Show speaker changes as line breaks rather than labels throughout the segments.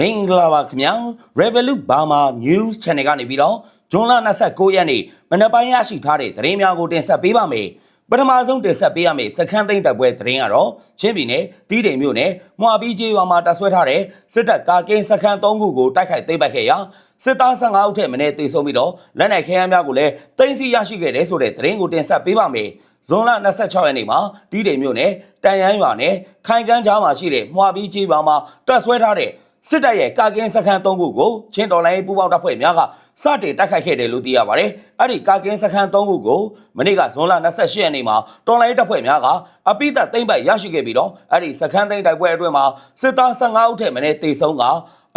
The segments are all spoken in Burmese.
မင်္ဂလာပါခင်ဗျာ Revolut Burma News Channel ကနေပြီးတော့ဇွန်လ29ရက်နေ့မနက်ပိုင်းရရှိထားတဲ့သတင်းများကိုတင်ဆက်ပေးပါမယ်ပထမဆုံးတင်ဆက်ပေးရမယ့်စခန်းသိမ်းတပ်ပွဲသတင်းကတော့ချင်းပြည်နယ်တီးတိမ်မြို့နယ်မွာပြီးကျေးရွာမှာတပ်ဆွဲထားတဲ့စစ်တပ်ကာကင်းစခန်း3ခုကိုတိုက်ခိုက်သိမ်းပိုက်ခဲ့ရာစစ်သား15ဦးထက်မနည်းသေဆုံးပြီးတော့လက်နက်ခဲယမ်းများကိုလည်းသိမ်းဆည်းရရှိခဲ့တယ်ဆိုတဲ့သတင်းကိုတင်ဆက်ပေးပါမယ်ဇွန်လ26ရက်နေ့မှာတီးတိမ်မြို့နယ်တန်ရန်ရွာနဲ့ခိုင်ကန်းကြားမှာရှိတဲ့မွာပြီးကျေးရွာမှာတပ်ဆွဲထားတဲ့ စစ်တပ်ရဲ့ကာကင်းစခန်း၃ခုကိုချင်းတော်လိုင်းပူပေါင်းတပ်ဖွဲ့များကစတင်တိုက်ခိုက်ခဲ့တယ်လို့သိရပါတယ်။အဲ့ဒီကာကင်းစခန်း၃ခုကိုမနေ့ကဇွန်လ28ရက်နေ့မှာတော်လိုင်းတပ်ဖွဲ့များကအပိသက်သိမ့်ပိုက်ရရှိခဲ့ပြီးတော့အဲ့ဒီစခန်းသိမ်းတိုက်ပွဲအတွင်းမှာစစ်သား15ဦးထက်မနည်းတေဆုံးက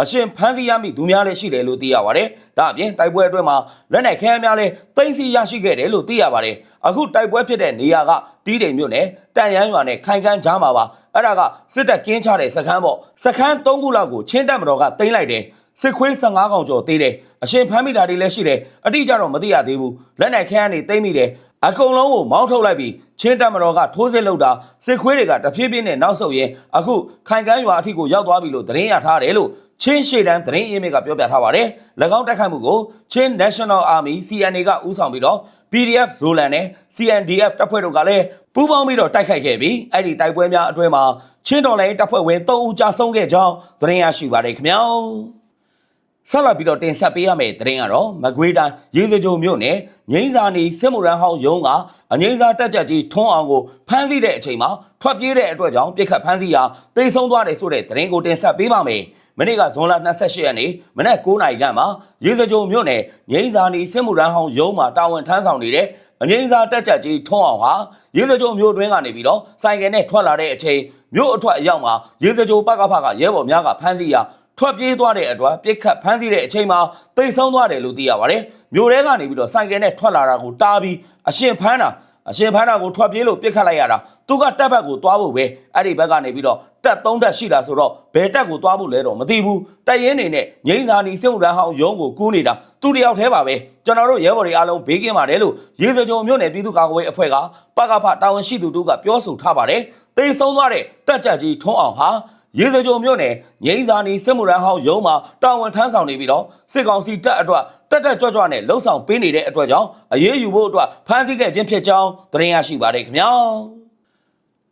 အရှင်ဖမ်းဆီးရမိသူများလည်းရှိတယ်လို့သိရပါတယ်။ ဒါအပြင်တိုက်ပွဲအတွင်းမှာလက်နက်ခဲယမ်းများလည်းသိမ်းဆည်းရရှိခဲ့တယ်လို့သိရပါတယ်။အခုတိုက်ပွဲဖြစ်တဲ့နေရာကတီးတိမ်မြို့နယ်တန်ရန်ရွာနဲ့ခိုင်ကန်းကြားမှာပါ။အဲ့ဒါကစစ်တပ်ကင်းချတဲ့စခန်းပေါ့။စခန်း၃ခုလောက်ကိုချင်းတပ်မတော်ကသိမ်းလိုက်တယ်။စစ်ခွေး15កောင်ကျော်သေးတယ်။အရှင်ဖမ်းမိတာတွေလည်းရှိတယ်။အတိအကျတော့မသိရသေးဘူး။လက်နက်ခဲယမ်းတွေသိမ်းမိတယ်။ အကုန်လုံးကိုမောင်းထုတ်လိုက်ပြီးချင်းတပ်မတော်ကထိုးစစ်လုပ်တာစစ်ခွေးတွေကတဖြည်းဖြည်းနဲ့နောက်ဆုတ်ရင်အခုခိုင်ကန်းရွာအထိကိုရောက်သွားပြီလို့သတင်းရထားတယ်လို့ချင်းရှေ့တန်းသတင်းအင်းမြစ်ကပြောပြထားပါတယ်။၎င်းတိုက်ခိုက်မှုကိုချင်း National Army CNA ကဦးဆောင်ပြီးတော့ PDF Zolan နဲ့ CNDF တပ်ဖွဲ့တို့ကလည်းပူးပေါင်းပြီးတော့တိုက်ခိုက်ခဲ့ပြီးအဲ့ဒီတိုက်ပွဲများအတွင်းမှာချင်းတော်လိုင်းတပ်ဖွဲ့ဝင်3ဦးကြာဆုံးခဲ့ကြောင်းသတင်းရရှိပါတယ်ခင်ဗျာ။ ဆက်လက်ပြီးတော့တင်ဆက်ပေးရမယ့်သတင်းကတော့မကွေးတိုင်းရေစကြိုမြို့နယ်ငိမ့်စာနီစစ်မှုရန်ဟောင်းရုံးကအငိမ့်စာတက်ကြက်ကြီးထွန်းအောင်ကိုဖမ်းဆီးတဲ့အချိန်မှာထွက်ပြေးတဲ့အတွက်ကြောင့်ပြစ်ခတ်ဖမ်းဆီးရာတိတ်ဆုံးသွားတယ်ဆိုတဲ့သတင်းကိုတင်ဆက်ပေးပါမယ်။မနေ့ကဇွန်လ28ရက်နေ့မနက်9:00နာရီခန့်မှာရေစကြိုမြို့နယ်ငိမ့်စာနီစစ်မှုရန်ဟောင်းရုံးမှာတာဝန်ထမ်းဆောင်နေတဲ့အငိမ့်စာတက်ကြက်ကြီးထွန်းအောင်ဟာရေစကြိုမြို့တွင်းကနေပြီးတော့ဆိုင်ကယ်နဲ့ထွက်လာတဲ့အချိန်မြို့အထွက်အရောက်မှာရေစကြိုပကဖကရဲဘော်များကဖမ်းဆီးရာ ထွက်ပြေးသွားတဲ့အတွက်ပြစ်ခတ်ဖမ်းဆီးတဲ့အချိန်မှာတိတ်ဆုံးသွားတယ်လို့သိရပါတယ်။မြို့ထဲကနေပြီးတော့ဆိုင်ကယ်နဲ့ထွက်လာတာကိုတားပြီးအရှင်ဖမ်းတာအရှင်ဖမ်းတာကိုထွက်ပြေးလို့ပြစ်ခတ်လိုက်ရတာသူကတက်ဘက်ကိုသွားဖို့ပဲအဲ့ဒီဘက်ကနေပြီးတော့တက်သုံးတက်ရှိတာဆိုတော့ဘယ်တက်ကိုသွားဖို့လဲတော့မသိဘူးတက်ရင်နေနဲ့ငိမ့်စာနီစစ်မှုရန်ဟောင်းရုံးကိုကူးနေတာသူတယောက်တည်းပါပဲကျွန်တော်တို့ရဲဘော်တွေအားလုံးဘေးကင်းပါတယ်လို့ရေစကြုံမြို့နယ်ပြည်သူ့ကာကွယ်ရေးအဖွဲ့ကပကဖတာဝန်ရှိသူတို့ကပြောဆိုထားပါတယ်တေဆုံးသွားတဲ့တက်ကြကြီးထွန်းအောင်ဟာ ရေစကြုံမြို့နယ်ငိမ့်စာနီစစ်မှုရန်ဟောင်းရုံးမှာတာဝန်ထမ်းဆောင်နေပြီးတော့စစ်ကောင်စီတပ်အတွက်တက်တက်ကြွကြွနဲ့လှုပ်ဆောင်ပေးနေတဲ့အတွက်ကြောင့်အရေးယူဖို့အတွက်ဖမ်းဆီးခဲ့ခြင်းဖြစ်ကြောင်းသတင်းရရှိပါတယ်ခင်ဗျာ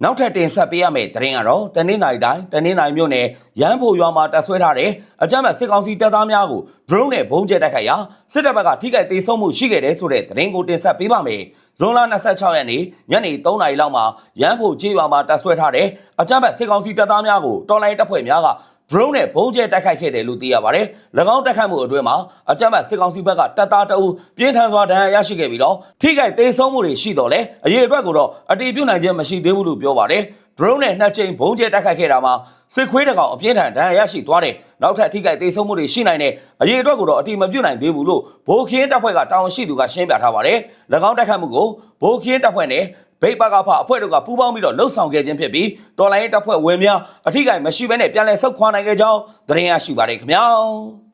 နောက်ထပ်တင်ဆက်ပေးရမယ့်သတင်းကတော့တနင်္သာရီတိုင်းတနင်္သာရီမြို့နယ်ရန်ဖို့ရွာမှာတပ်ဆွဲထားတဲ့အကြမ်းဖက်စစ်ကောင်စီတပ်သားများကို drone နဲ့ဘုံကျဲတိုက်ခိုက်ရာစစ်တပ်ဘက်ကထိခိုက်ဒေဆုံးမှုရှိခဲ့တဲ့ဆိုတဲ့သတင်းကိုတင်ဆက်ပေးပါမယ်။ဇွန်လ26ရက်နေ့ညနေ3နာရီလောက်မှာရန်ဖို့ကျေးရွာမှာတပ်ဆွဲထားတဲ့အကြမ်းဖက်စစ်ကောင်စီတပ်သားများကိုတော်လိုင်းတပ်ဖွဲ့များက drone နဲ့ဘုံကျဲတိုက်ခိုက်ခဲ့တယ်လို့သိရပါတယ်။၎င်းတိုက်ခိုက်မှုအတွင်းမှာအကြမ်းဖက်စစ်ကောင်စီဘက်ကတပ်သားတအုပ်ပြင်းထန်စွာဒဏ်ရာရရှိခဲ့ပြီးတော့ထိခိုက်ဒေဆုံးမှုတွေရှိတော့လဲအရေးအတွက်ကိုတော့အတိပြုနိုင်ခြင်းမရှိသေးဘူးလို့ပြောပါတယ်။ drone နဲ့နှစ်ကြိမ်ဘုံကျဲတိုက်ခိုက်ခဲ့တာမှာစစ်ခွေးတကောင်အပြင်းထန်ဒဏ်ရာရရှိသွားတယ်။နောက်ထပ်ထိခိုက်ဒေဆုံးမှုတွေရှိနိုင်တဲ့အရေးအတွက်ကိုတော့အတိမပြုနိုင်သေးဘူးလို့ဘိုးခင်းတပ်ဖွဲ့ကတာဝန်ရှိသူကရှင်းပြထားပါတယ်။၎င်းတိုက်ခိုက်မှုကိုဘိုးခင်းတပ်ဖွဲ့နဲ့ ဘိတ်ပါကဖအဖွဲ့တို့ကပူးပေါင်းပြီးတော့လှုပ်ဆောင်ခဲ့ခြင်းဖြစ်ပြီးတော်လိုင်းရေးတပ်ဖွဲ့ဝင်များအထိကိမရှိဘဲနဲ့ပြန်လည်ဆုတ်ခွာနိုင်ခဲ့ကြောင်းသတင်းရရှိပါတယ်ခင်ဗျာ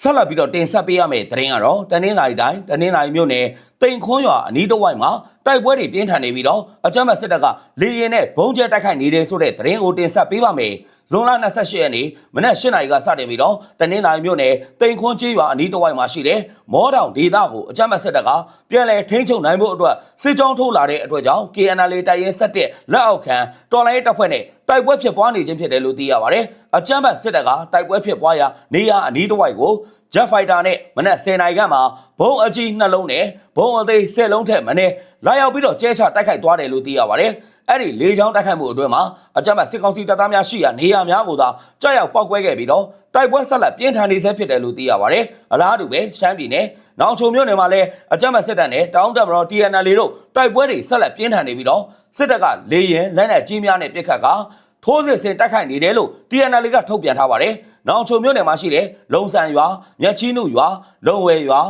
ဆက်လက်ပြီးတော့တင်ဆက်ပေးရမယ့်သတင်းကတော့တနင်္လာရီတိုင်းတနင်္လာရီမြို့နယ်တိန်ခွန်းရွာအနီးတစ်ဝိုက်မှာတိုက်ပွဲတွေပြင်းထန်နေပြီးတော့အကြမ်းဖက်စစ်တပ်ကလေရင်နဲ့ဘုံကျဲတိုက်ခိုက်နေတဲ့ဆိုတဲ့သတင်းကိုတင်ဆက်ပေးပါမယ်။ဇွန်လ28ရက်နေ့မနက်၈နာရီကစတင်ပြီးတော့တနင်္လာရီမြို့နယ်တိန်ခွန်းကျေးရွာအနီးတစ်ဝိုက်မှာရှိတဲ့မောတောင်ဒေသကိုအကြမ်းဖက်စစ်တပ်ကပြန်လည်ထိန်းချုပ်နိုင်ဖို့အတွက်စစ်ကြောင်းထိုးလာတဲ့အတွက်ကြောင့် KNL တိုက်ရဲဆက်တဲ့လက်အောက်ခံတော်လိုင်းတပ်ဖွဲ့နဲ့ တိုက်ပွဲဖြစ်ပွားနေခြင်းဖြစ်တယ်လို့သိရပါတယ်။အကြမ်းဖက်စစ်တပ်ကတိုက်ပွဲဖြစ်ပွားရာနေရာအနီးတစ်ဝိုက်ကို Jet Fighter နဲ့မနက်10နာရီခန့်မှာဘုံအကြီးနှလုံးနဲ့ဘုံအသေး10လုံးထက်မနည်းလာရောက်ပြီးတော့ကျဲချတိုက်ခိုက်သွားတယ်လို့သိရပါတယ်။အဲ့ဒီလေကြောင်းတိုက်ခိုက်မှုအတွင်းမှာအကြမ်းဖက်စစ်ကောင်စီတပ်သားများရှိရာနေရာများကိုသာကြောက်ရောက်ပောက်ကွဲခဲ့ပြီးတော့ တိုက်ပွဲဆက်လက်ပြင်းထန်နေဆဲဖြစ်တယ်လို့သိရပါတယ်။အလားတူပဲရှမ်းပြည်နယ်နောင်ချုံမြို့နယ်မှာလည်းအကြမ်းဖက်စစ်တပ်နဲ့တောင်းတပ်မတော် TNL တို့တိုက်ပွဲတွေဆက်လက်ပြင်းထန်နေပြီးတော့စစ်တပ်ကလေရင်လက်နက်ကြီးများနဲ့ပစ်ခတ်ကထိုးစစ်ဆင်တိုက်ခိုက်နေတယ်လို့ TNL ကထုတ်ပြန်ထားပါတယ်။နောင်ချုံမြို့နယ်မှာရှိတဲ့လုံဆန်ရွာမြက်ချီးနုရွာလုံဝဲရွာ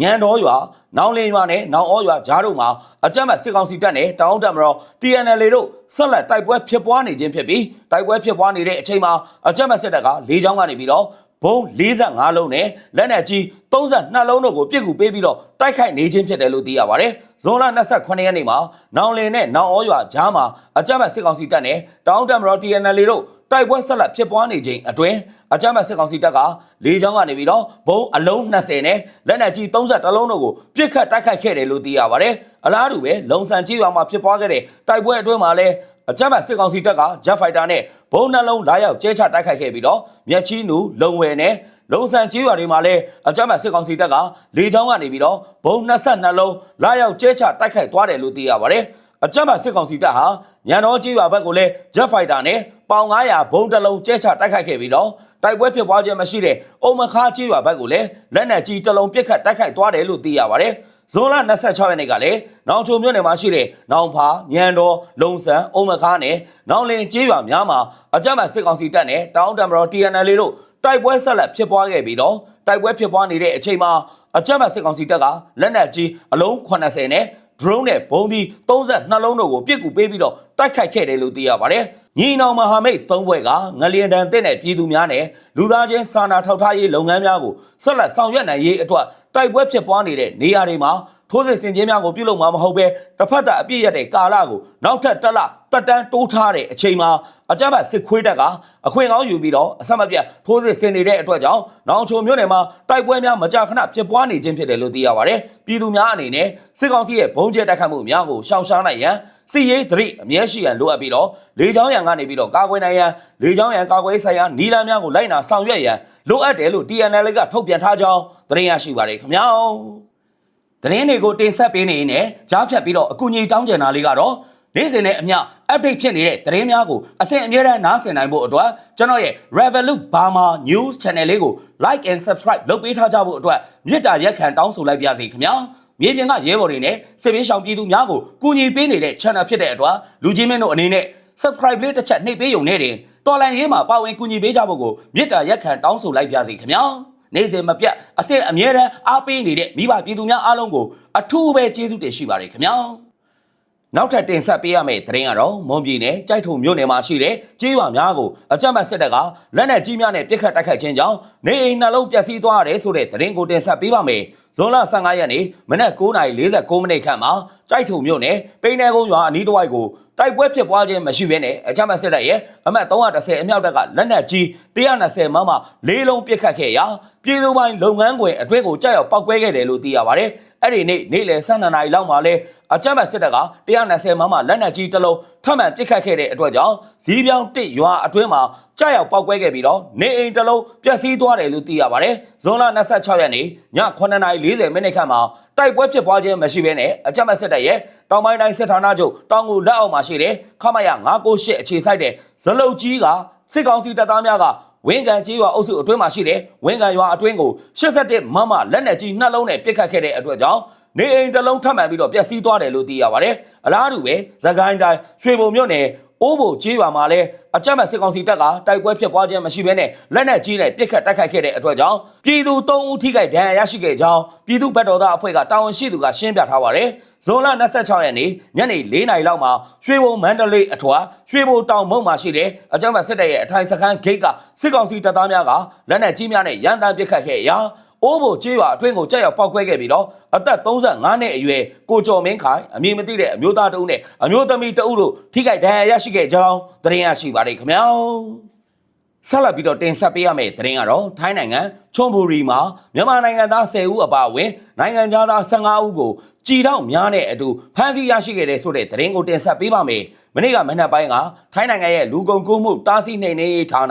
ညံတော်ရွာနောင်လင်းရွာနဲ့နောင်ဩရွာကြားတို့မှာအကြမ်းဖက်စစ်ကောင်စီတပ်နဲ့တောင်းတပ်မတော် TNL တို့ဆက်လက်တိုက်ပွဲဖြစ်ပွားနေခြင်းဖြစ်ပြီးတိုက်ပွဲဖြစ်ပွားနေတဲ့အချိန်မှာအကြမ်းဖက်စစ်တပ်ကလေကြောင်းကနေပြီးတော့ဘုံ45လုံးနဲ့လက်နက်ကြီး32လုံးတို့ကိုပြစ်ကူပေးပြီးတော့တိုက်ခိုက်နေခြင်းဖြစ်တယ်လို့သိရပါတယ်။ဇွန်လ28ရက်နေ့မှာနောင်လင်နဲ့နောင်ဩရွာကြားမှာအကြမ်းဖက်စစ်ကောင်စီတပ်နဲ့တောင်းတမတော် TNL တို့တိုက်ပွဲဆက်လက်ဖြစ်ပွားနေခြင်းအတွင်း အကြမ်းဖက်စစ်ကောင်စီတပ်ကလေကြောင်းကနေပြီးတော့ဘုံအလုံး20နဲ့လက်နက်ကြီး30လုံးတို့ကိုပြစ်ခတ်တိုက်ခိုက်ခဲ့တယ်လို့သိရပါတယ်အလားတူပဲလုံဆန်ကြီးရွာမှာဖြစ်ပွားခဲ့တဲ့တိုက်ပွဲအတွင်းမှာလည်းအကြမ်းဖက်စစ်ကောင်စီတပ်က Jet Fighter နဲ့ဘုံနှလုံးလာရောက်ကျဲချတိုက်ခိုက်ခဲ့ပြီးတော့မြက်ချီနူလုံဝယ်နဲ့လုံဆန်ကြီးရွာတွေမှာလည်းအကြမ်းဖက်စစ်ကောင်စီတပ်ကလေကြောင်းကနေပြီးတော့ဘုံ22လုံးလာရောက်ကျဲချတိုက်ခိုက်သွားတယ်လို့သိရပါတယ်အကြမ်းဖက်စစ်ကောင်စီတပ်ဟာညံတော်ကြီးရွာဘက်ကိုလည်း Jet Fighter နဲ့ပေါင်900ဘုံတစ်လုံးကျဲချတိုက်ခိုက်ခဲ့ပြီးတော့ တိုက်ပွဲဖြစ်ပွားခြင်းမရှိတဲ့အုံမခါကြီးရွာဘက်ကိုလည်းလက်နက်ကြီးတစ်လုံးပစ်ခတ်တိုက်ခိုက်သွားတယ်လို့သိရပါတယ်ဇွန်လ26ရက်နေ့ကလည်းနောင်ချုံမြို့နယ်မှာရှိတဲ့နောင်ဖာညံတော်လုံဆန်အုံမခါနဲ့နောင်လင်ကြီးရွာများမှာအကြမ်းဖက်စစ်ကောင်စီတပ်နဲ့တောင်တမတော် TNL တို့တိုက်ပွဲဆက်လက်ဖြစ်ပွားခဲ့ပြီးတော့တိုက်ပွဲဖြစ်ပွားနေတဲ့အချိန်မှာအကြမ်းဖက်စစ်ကောင်စီတပ်ကလက်နက်ကြီးအလုံး80နဲ့ drone နဲ့ဘုံဒီ32လုံးတို့ကိုပြစ်ကူပေးပြီးတော့တိုက်ခိုက်ခဲ့တယ်လို့သိရပါတယ်။ ညီနောင်မဟာမိတ်သုံးဘွဲ့ကငလျင်တန်တဲ့တဲ့ပြည်သူများနဲ့လူသားချင်းစာနာထောက်ထားရေးလုပ်ငန်းများကိုဆက်လက်ဆောင်ရွက်နိုင်ရေးအတွက်တိုက်ပွဲဖြစ်ပွားနေတဲ့နေရာတွေမှာထိုးစစ်ဆင်ခြင်းများကိုပြုလုပ်မှာမဟုတ်ပဲတစ်ဖက်သက်အပြည့်ရတဲ့ကာလကိုနောက်ထပ်တက်လတက်တန်းတိုးထားတဲ့အချိန်မှာအကြမ်းဖက်စစ်ခွေးတပ်ကအခွင့်ကောင်းယူပြီးတော့အဆက်မပြတ်ထိုးစစ်ဆင်နေတဲ့အတွက်ကြောင့်နောင်ချုံမြို့နယ်မှာတိုက်ပွဲများမကြာခဏဖြစ်ပွားနေခြင်းဖြစ်တယ်လို့သိရပါတယ်။ပြည်သူများအနေနဲ့စစ်ကောင်စီရဲ့ဘုံကျဲတိုက်ခတ်မှုများကိုရှောင်ရှားနိုင်ရန် စီရေးသတိအမြဲရှိရန်လိုအပ်ပြီးတော့လေကြောင်းရန်ကနေပြီးတော့ကာကွယ်နိုင်ရန်လေကြောင်းရန်ကာကွယ်ဆိုင်ရာနီလာများကိုလိုက်နာဆောင်ရွက်ရန်လိုအပ်တယ်လို့ TNL ကထုတ်ပြန်ထားကြောင်းသတင်းရရှိပါတယ်ခင်ဗျာ။သတင်းတွေကိုတင်ဆက်ပေးနေရင်လည်းကြားဖြတ်ပြီးတော့အကူအညီတောင်းကျင်တာလေးကတော့နေ့စဉ်နဲ့အမျှ update ဖြစ်နေတဲ့သတင်းများကိုအစဉ်အမြဲတမ်းနားဆင်နိုင်ဖို့အတွက်ကျွန်တော်ရဲ့ Revolut Burma News Channel လေးကို like and subscribe လုပ်ပေးထားကြဖို့အတွက်မြစ်တာရက်ခံတောင်းဆိုလိုက်ပါစီခင်ဗျာ မြေပြင်ကရဲဘော်တွေနဲ့စစ်ပေးရှောင်ပြည်သူများကိုကူညီပေးနေတဲ့ channel ဖြစ်တဲ့အတွက်လူကြီးမင်းတို့အနေနဲ့ subscribe လေးတစ်ချက်နှိပ်ပေးရုံနဲ့တင်တော်လန်ရေးမှာပါဝင်ကူညီပေးကြဖို့ကိုမြစ်တာရက်ခံတောင်းဆိုလိုက်ပါစီခင်ဗျာနေ့စဉ်မပြတ်အစစ်အမြဲတမ်းအားပေးနေတဲ့မိဘပြည်သူများအားလုံးကိုအထူးပဲကျေးဇူးတင်ရှိပါတယ်ခင်ဗျာ နောက်ထပ်တင်ဆက်ပေးရမယ့်သတင်းကတော့မွန်ပြည်နယ်ကြိုက်ထုံမြို့နယ်မှာရှိတဲ့ကြေးရွာများကိုအကြမ်းဖက်စစ်တပ်ကလက်နက်ကြီးများနဲ့ပစ်ခတ်တိုက်ခိုက်ခြင်းကြောင့်နေအိမ်နှလုံးပျက်စီးသွားရတယ်ဆိုတဲ့သတင်းကိုတင်ဆက်ပေးပါမယ်။ဇွန်လ15ရက်နေ့မနက်9:49မိနစ်ခန့်မှာကြိုက်ထုံမြို့နယ်ပိန်းနယ်ကုန်းရွာအနီးတစ်ဝိုက်ကိုတိုက်ပွဲဖြစ်ပွားခြင်းမရှိဘဲနဲ့အကြမ်းဖက်စစ်တပ်ရဲ့အမှတ်330အမြောက်တပ်ကလက်နက်ကြီး120မမလေးလုံးပစ်ခတ်ခဲ့ရာပြည်သူပိုင်းလုပ်ငန်းခွင်အတွင်းကိုကြောက်ရောက်ပောက်ကွဲခဲ့တယ်လို့သိရပါတယ်။အဲ့ဒီနေ့နေ့လယ်12နာရီလောက်မှာလဲအကြမ်းဖက်စစ်တပ်က120မမလက်နက်ကြီးတစ်လုံးထပ်မံပစ်ခတ်ခဲ့တဲ့အတွက်ကြောင့်ဇီးပြောင်းတစ်ရွာအတွင်းမှာကြောက်ရောက်ပောက်ကွဲခဲ့ပြီးတော့နေအိမ်တစ်လုံးပျက်စီးသွားတယ်လို့သိရပါတယ်။ဇွန်လ26ရက်နေ့ည9:40မိနစ်ခန့်မှာတိုက်ပွဲဖြစ်ပွားခြင်းမရှိဘဲနဲ့အကြမ်းဖက်စစ်တပ်ရဲ့တောင်ပိုင်းတိုင်းစစ်ဌာနချုပ်တောင်ကိုလက်အောက်မှာရှိတဲ့ခမရ998အခြေစိုက်တဲ့ဇလုတ်ကြီးက စစ်ကောင်စီတပ်သားများကဝင်းကန်ကြီးရွာအုပ်စုအတွင်းမှာရှိတဲ့ဝင်းကန်ရွာအတွင်းကို87မမလက်နက်ကြီးနှလုံးနဲ့ပစ်ခတ်ခဲ့တဲ့အတွက်ကြောင့်နေအိမ်တစ်လုံးထပ်မံပြီးတော့ပျက်စီးသွားတယ်လို့သိရပါတယ်။အလားတူပဲသခိုင်းတိုင်းရွှေဘုံမြို့နယ် အိုးဘိုကြီးရွာမှာလည်းအကြမ်းဖက်စစ်ကောင်စီတပ်ကတိုက်ပွဲဖြစ်ပွားခြင်းမရှိဘဲနဲ့လက်နက်ကြီးနဲ့ပစ်ခတ်တိုက်ခိုက်ခဲ့တဲ့အတွက်ကြောင့်ပြည်သူ၃ဦးထိခိုက်ဒဏ်ရာရရှိခဲ့ကြောင်းပြည်သူ့ဘက်တော်သားအဖွဲ့ကတာဝန်ရှိသူကရှင်းပြထားပါတယ်။ဇွန်လ26ရက်နေ့ညနေ4နာရီလောက်မှာရွှေဘုံမန္တလေးအထွာရွှေဘုံတောင်မုံမှာရှိတဲ့အကြမ်းဖက်စစ်တပ်ရဲ့အထိုင်စခန်းဂိတ်ကစစ်ကောင်စီတပ်သားများကလက်နက်ကြီးများနဲ့ရန်တမ်းပစ်ခတ်ခဲ့ရာ အိုးဘိုကျေးရွာအတွင်းကိုကြောက်ရောက်ပောက်ခွဲခဲ့ပြီးတော့အသက်35နှစ်အရွယ်ကိုကျော်မင်းခိုင်အမည်မသိတဲ့အမျိုးသားတဦးနဲ့အမျိုးသမီးတဦးတို့ထိခိုက်ဒဏ်ရာရရှိခဲ့ကြောင်းသတင်းရရှိပါတယ်ခင်ဗျာ ဆက်လက်ပြီးတော့တင်ဆက်ပေးရမယ့်သတင်းကတော့ထိုင်းနိုင်ငံချွန်ဘူရီမှာမြန်မာနိုင်ငံသား10ဦးအပါအဝင်နိုင်ငံသား15ဦးကိုကြည်တော့များတဲ့အတူဖမ်းဆီးရရှိခဲ့တဲ့ဆိုတဲ့သတင်းကိုတင်ဆက်ပေးပါမယ်။မနေ့ကမနက်ပိုင်းကထိုင်းနိုင်ငံရဲ့လူကုန်ကူးမှုတားဆီးနှိမ်နင်းရေးဌာန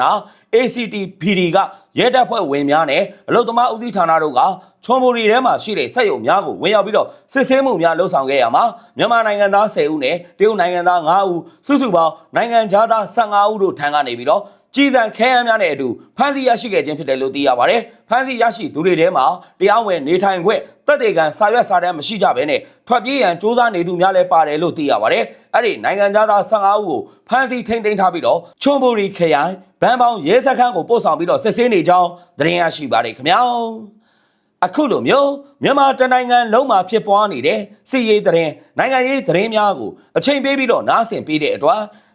ACT PD ကရဲတပ်ဖွဲ့ဝင်များနဲ့အလုသမားဦးစီးဌာနတို့ကချွန်ဘူရီထဲမှာရှိတဲ့စက်ရုံများကိုဝင်ရောက်ပြီးတော့စစ်ဆေးမှုများလှုပ်ဆောင်ခဲ့ရမှာမြန်မာနိုင်ငံသား10ဦးနဲ့တရုတ်နိုင်ငံသား9ဦးစုစုပေါင်းနိုင်ငံသား15ဦးတို့ထံကနေပြီးတော့ ကြီးစံခဲယမ်းများနဲ့အတူဖမ်းဆီးရရှိခဲ့ခြင်းဖြစ်တယ်လို့သိရပါတယ်။ဖမ်းဆီးရရှိသူတွေထဲမှာတရားဝင်နေထိုင်ခွင့်တပ်တေကန်စာရွက်စာတမ်းမရှိကြဘဲနဲ့ထွက်ပြေးရန်စ조사နေသူများလည်းပါတယ်လို့သိရပါတယ်။အဲ့ဒီနိုင်ငံသား15ဦးကိုဖမ်းဆီးထိန်းသိမ်းထားပြီးတော့ချွန်ဘူရီခရိုင်ဗန်ပေါင်ရဲစခန်းကိုပို့ဆောင်ပြီးတော့စစ်ဆေးနေကြောင်းသတင်းရရှိပါတယ်ခင်ဗျာ။အခုလိုမျိုးမြန်မာတနိုင်ငံလုံးမှာဖြစ်ပွားနေတဲ့စစ်ရေးသတင်းနိုင်ငံရေးသတင်းများကိုအချိန်ပေးပြီးတော့နားဆင်ပေးတဲ့အတွက်